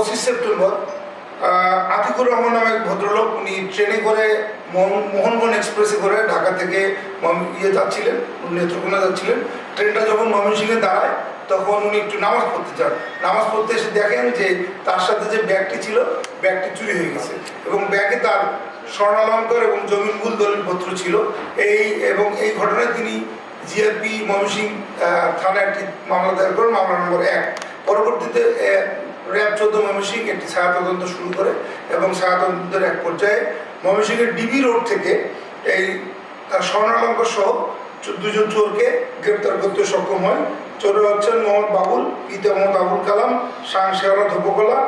পঁচিশ সেপ্টেম্বর আতিকুর রহমান নামে ভদ্রলোক, উনি ট্রেনে করে মোহন- মোহনগঞ্জ এক্সপ্রেসে করে ঢাকা থেকে ইয়ে যাচ্ছিলেন, নেত্রকোনা যাচ্ছিলেন। ট্রেনটা যখন ময়মনসিংহে দাঁড়ায়, তখন উনি একটু নামাজ পড়তে চান নামাজ পড়তে এসে দেখেন যে তার সাথে যে ব্যাগটি ছিল, ব্যাগটি চুরি হয়ে গেছে এবং ব্যাগে তার স্বর্ণালঙ্কার এবং জমিনগুল দলিলপত্র ছিল। এই এবং এই ঘটনায় তিনি জিআরপি ময়মনসিং থানায় একটি মামলা দায়ের করেন, মামলা নম্বর এক। পরবর্তীতে চোদ্দ ময়মনসিং একটি ছায়া তদন্ত শুরু করে এবং ছায়া তদন্তের এক পর্যায়ে ময়মনসিংহের ডিবি রোড থেকে এই তার স্বর্ণালঙ্কার সহ দুজন চোরকে গ্রেপ্তার করতে সক্ষম হয়। চোররা হচ্ছেন মোহাম্মদ বাবুল, পিতা মোহাম্মদ আবুল কালাম সাং শেওড়া ধোপকলা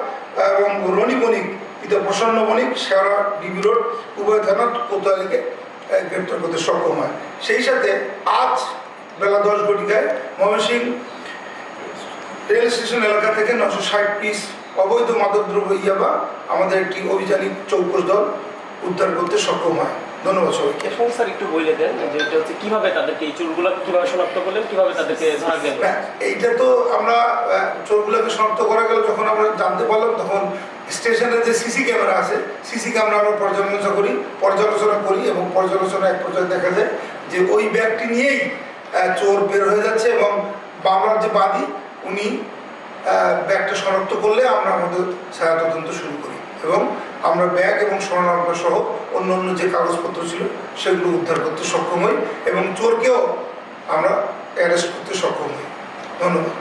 এবং রনি বণিক, পিতা প্রসন্ন বণিক, শেওড়া ডিবি রোড, উভয় থানা কোতোয়ালিকে গ্রেপ্তার করতে সক্ষম হয়। সেই সাথে আজ বেলা দশ ঘটিকায় ময়মনসিংহ রেল স্টেশন এলাকা থেকে নশো ষাট পিস অবৈধ মাদকদ্রব্য ইয়াবা আমাদের একটি অভিযানিক চৌকস দল উদ্ধার করতে সক্ষম হয়। ধন্যবাদ সবাইকে। স্যার একটু বলে দেন যে এটা হচ্ছে কীভাবে তাদেরকে এই চুলগুলো কীভাবে শনাক্ত করলেন কীভাবে তাদেরকে ধরা গেল? এইটা তো আমরা চোরগুলোকে শনাক্ত করা গেল যখন আমরা জানতে পারলাম তখন স্টেশনে যে সিসি ক্যামেরা আছে সিসি ক্যামেরা আমরা পর্যালোচনা করি পর্যালোচনা করি এবং পর্যালোচনা এক পর্যায়ে দেখা যায় যে ওই ব্যাগটি নিয়েই চোর বের হয়ে যাচ্ছে এবং বাংলার যে বাদী উনি ব্যাগটা শনাক্ত করলে আমরা আমাদের ছায়া তদন্ত শুরু করি। এবং আমরা ব্যাগ এবং স্বর্ণালঙ্কার সহ অন্য অন্য যে কাগজপত্র ছিল সেগুলো উদ্ধার করতে সক্ষম হই এবং চোরকেও আমরা অ্যারেস্ট করতে সক্ষম হই। ধন্যবাদ.